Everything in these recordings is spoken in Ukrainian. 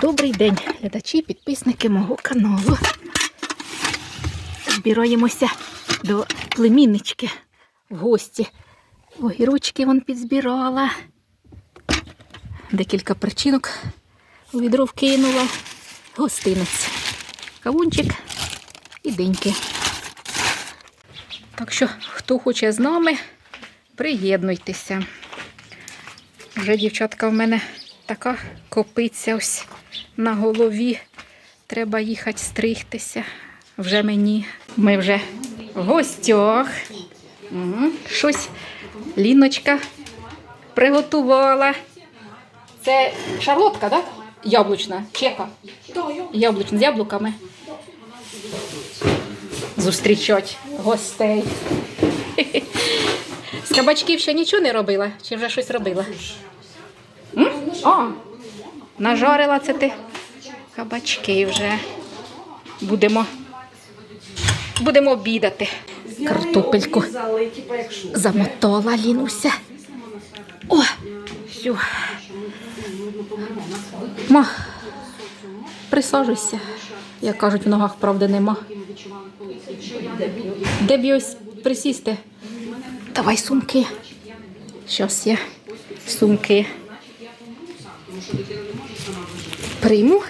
Добрий день, глядачі, підписники мого каналу. Збираємося до племіннички в гості. Огірочки вон підзбирала. Декілька причинок у відро вкинула. Гостинець. Кавунчик і деньки. Так що, хто хоче з нами, приєднуйтеся. Вже дівчатка в мене така копиться ось на голові. Треба їхати стригтися. Вже мені. Ми вже в гостях. Угу. Щось Ліночка приготувала. Це шарлотка, так? Яблучна. Чека. Яблучна з яблуками. Зустрічать гостей. З кабачків ще нічого не робила? Чи вже щось робила? М? А, нажарила це ти кабачки вже. Будемо, будемо обідати. Картопельку замотала Лінуся. О, все. Ма, присаджуйся. Як кажуть, в ногах правди нема. Де б ось присісти? Давай сумки. Щас я сумки прийму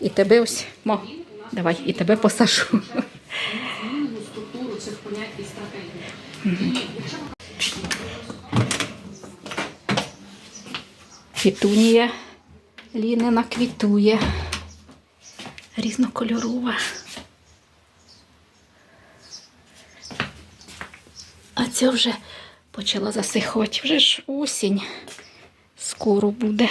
і тебе ось, мо, давай, і тебе посажу. Мгм. Пітунія Лінина квітує. Різнокольорова. А ця вже почала засихати. Вже ж осінь. Скоро буде.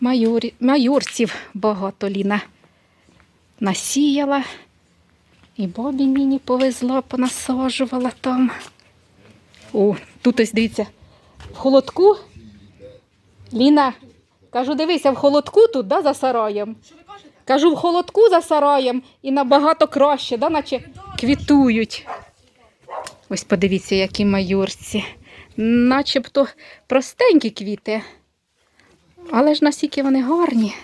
Майорі... Майорців багато Ліна насіяла. І бабі мені повезла, понасаджувала там. О, тут ось дивіться, в холодку. Ліна, кажу, дивися, в холодку тут, да, за сараєм. Кажу, в холодку за сараєм і набагато краще, да, наче квітують. Ось подивіться, які майорці. Начебто простенькі квіти. Але ж наскільки вони гарні.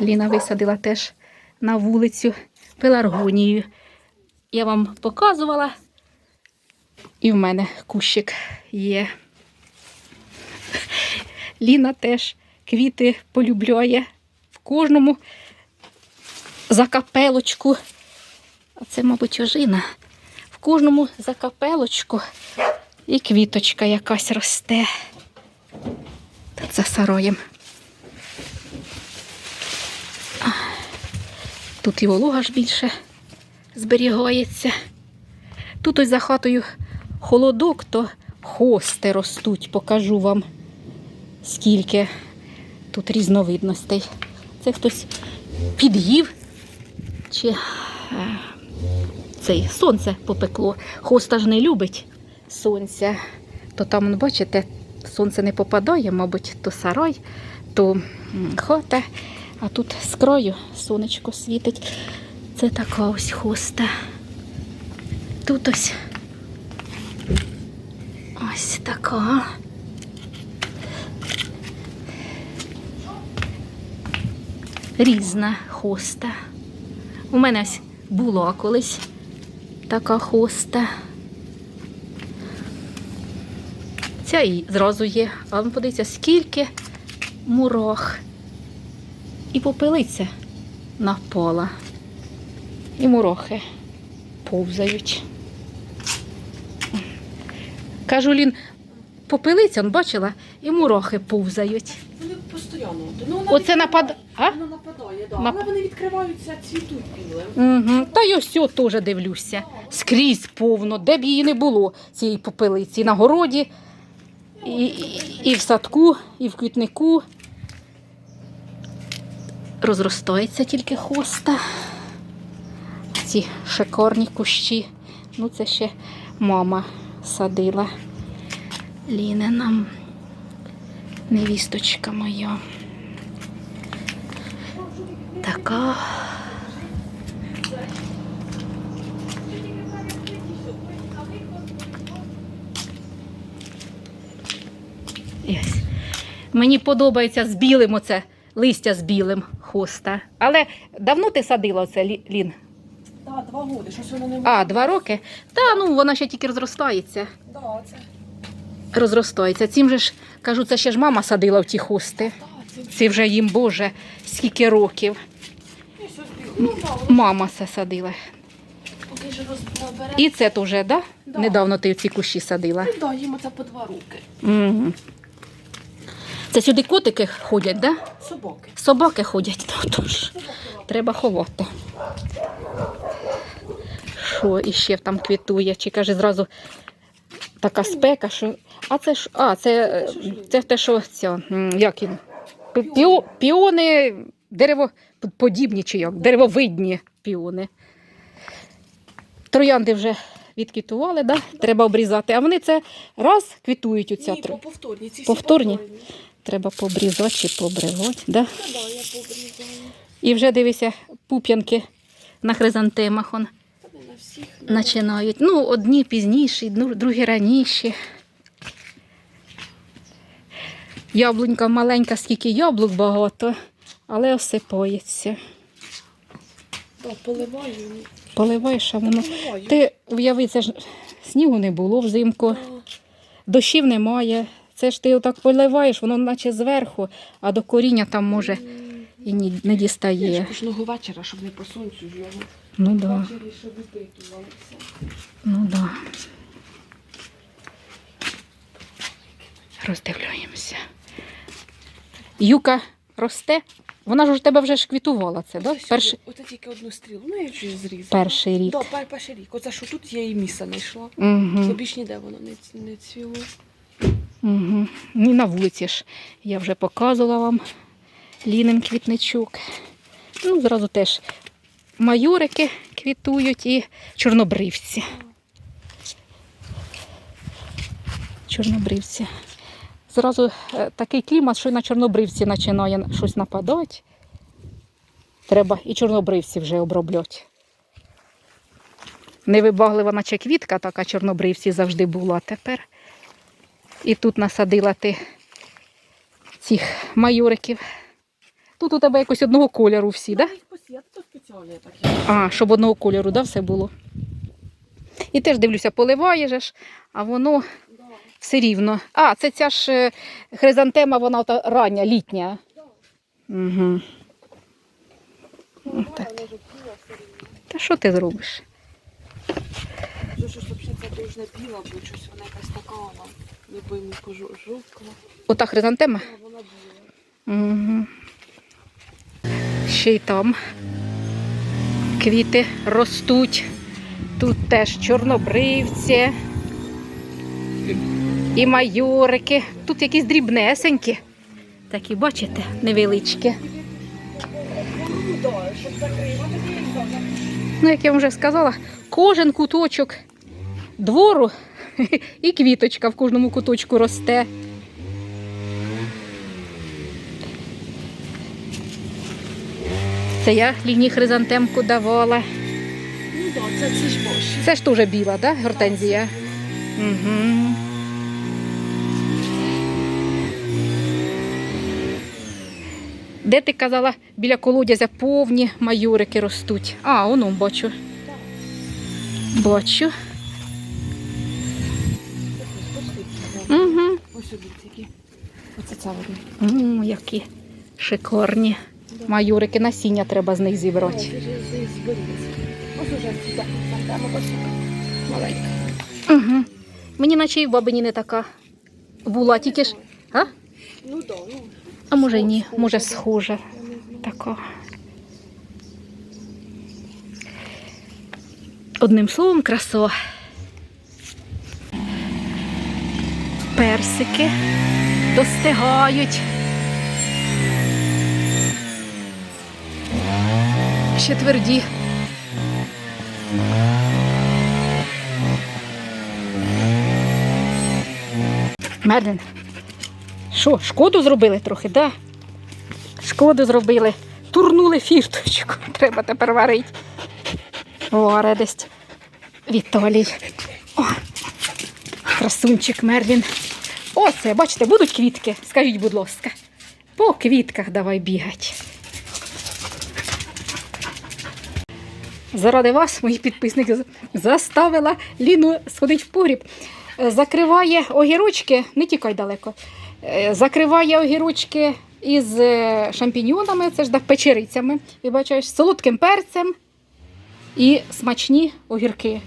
Ліна висадила теж на вулицю пеларгонію. Я вам показувала. І в мене кущик є. Ліна теж квіти полюбляє. В кожному закапелочку. А це, мабуть, ожина. В кожному закапелочку і квіточка якась росте. За сароєм. Тут і волога ж більше зберігається. Тут ось за хатою холодок, то хости ростуть, покажу вам, скільки тут різновидностей. Це хтось під'їв чи е, цей сонце попекло. Хоста ж не любить сонця. То там, бачите, сонце не попадає, мабуть, то сарай, то хата, а тут з краю сонечко світить. Це така ось хоста. Тут ось ось така. Різна хоста. У мене ось була колись така хоста. Ця і зразу є. А вам подивіться, скільки мурах. І попелиця напала. І мурохи повзають. Кажу, Лін, попелиця, он бачила, і мурохи повзають. Вони постійно. Ну, вона Оце напад. А? Вона нападає, да. Нап- але вони відкриваються, цвітуть білим. Угу. Та й ось теж дивлюся. Скрізь повно, де б її не було, цієї попелиці. І на городі, і, і, в садку, і в квітнику. Розростається тільки хоста. Ці шикарні кущі. Ну, це ще мама садила. Лінина, невісточка моя. Така. Мені подобається з білим оце листя з білим хоста. Але давно ти садила оце, Лін? Так, два роки, щось воно не А, два роки? Та ну вона ще тільки розростається. Да, це. Розростається. Цим же ж кажу, це ще ж мама садила в ті хости. Так, це. Це вже їм, Боже, скільки років. Ну, Мама це садила. І це теж, да? Да. Недавно ти в ці кущі садила. Ну, да, їм оце по два роки. Угу. Це сюди котики ходять, да? Собаки. Собаки ходять, ну, тож треба ховати. Що іще там квітує? Чи каже зразу така спека, що. А це ж. А, це, це те, що ця, як він? Піо, піони деревоподібні чи як? Деревовидні піони. Троянди вже відквітували, да? треба обрізати. А вони це раз квітують у ця Ні, повторні. Ці всі Повторні? повторні. Треба побрізати чи побривати. Да? Побрізала. І вже дивися, пуп'янки на хризантемах он починають. Ну, одні пізніші, ну, другі раніші. Яблунька маленька, скільки яблук багато, але осипається. Поливаю. Поливаєш, а воно. Ти уяви, це ж снігу не було взимку, дощів немає. Це ж ти отак поливаєш, воно наче зверху, а до коріння там може і не Я ж кожного вечора, щоб не по сонцю його. Ну так. Да. Ввечері ще. Ну да. Роздивляємося. Юка росте. Вона ж у тебе вже ж квітувала це, да? Оце Перший, Оце тільки одну стрілу. Ну, я щось зрізала. перший рік. Да, перший рік. Оце що тут я її місце знайшла. Бо Угу, більш ніде воно не, не цвіло. Угу. І на вулиці ж я вже показувала вам ліним квітничок. Ну, зразу теж майорики квітують і чорнобривці. Чорнобривці. Зразу е, такий клімат, що й на чорнобривці починає щось нападати. Треба і чорнобривці вже обробляти. Невибаглива, наче квітка, така чорнобривці завжди була тепер. І тут насадила ти цих майориків. Тут у тебе якось одного кольору всі, так? А, щоб одного кольору, да, все було. І теж дивлюся, поливаєш, а воно все рівно. А, це ця ж е, хризантема, вона та рання, літня. Угу. Ну, так. Та що ти зробиш? Дуже біла, бо щось вона якась така вона. Не пойму, кажу. Ота хризантема? Вона біла. Угу. Ще й там квіти ростуть. Тут теж чорнобривці і майорики. Тут якісь дрібнесенькі. Такі, бачите, невеличкі. Ну, як я вам вже сказала, кожен куточок двору і квіточка в кожному куточку росте. Це я лінії хризантемку давала. Ну так, це, це ж. Це ж теж біла, да, гортензія? Угу. Де ти казала, біля колодязя повні майорики ростуть. А, воно бачу. Бачу. Угу. Ось сюди тільки. Оце це вони. О, які шикарні. Майорики насіння треба з них зібрати. Ось уже маленька. Угу. Мені наче і в бабині не така була, тільки ж. А? Ну так, ну. А може й ні, може да. схоже. Така. Одним словом, красо. Персики достигають. Ще тверді. Мерлін, що, шкоду зробили трохи, да? Шкоду зробили. Турнули фірточку. Треба тепер варити. О, радість. Віталій. О, красунчик Мерлін. О, Оце, бачите, будуть квітки. Скажіть, будь ласка. По квітках давай бігать. Заради вас, мої підписники, заставила Ліну сходити в погріб. Е, Закриває огірочки, не тікай далеко. Е, Закриває огірочки із е, шампіньонами, це ж так печерицями, вибачаєш, солодким перцем і смачні огірки.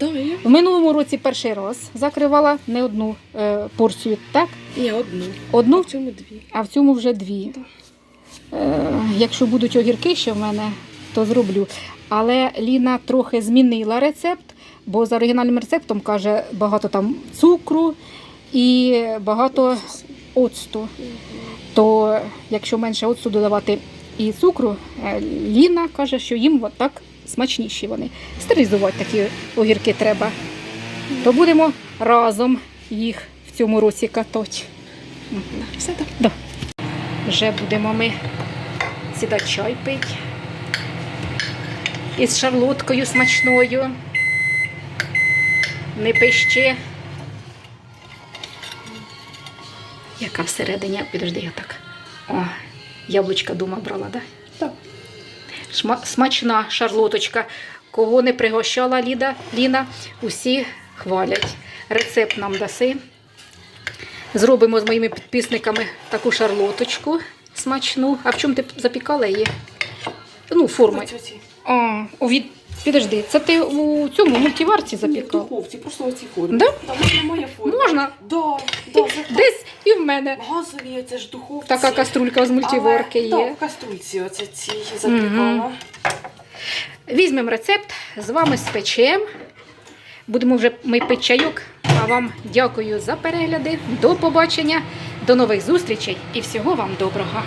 В минулому році перший раз закривала не одну е, порцію, так? Ні, одну. Одну, В чому дві? а в цьому вже дві. Е, якщо будуть огірки ще в мене, то зроблю. Але Ліна трохи змінила рецепт, бо за оригінальним рецептом каже багато там цукру і багато оцту. То якщо менше оцту додавати і цукру, е, Ліна каже, що їм так смачніші вони. Стерилізувати такі огірки треба. То будемо разом їх в цьому році катати. Все так. Да. Вже будемо ми сідати чай пити. Із шарлоткою смачною. Не пище. Яка всередині? Підожди, я так. О, яблучка дома брала. Так. Шма- смачна шарлоточка. Кого не пригощала Ліда, Ліна, усі хвалять. Рецепт нам даси. Зробимо з моїми підписниками таку шарлоточку смачну. А в чому ти запікала її? Ну, форми. У від... Підожди, це ти у цьому мультиварці Ні, в духовці, просто оці форми. Да? Там немає форми. Можна? Да, да, так. Десь і в мене Газові, це ж духовці. така каструлька з мультиварки є. Так, в каструльці оце ці запікала. Візьмемо рецепт, з вами спечемо. Будемо вже ми пити чайок. А вам дякую за перегляди. До побачення, до нових зустрічей і всього вам доброго.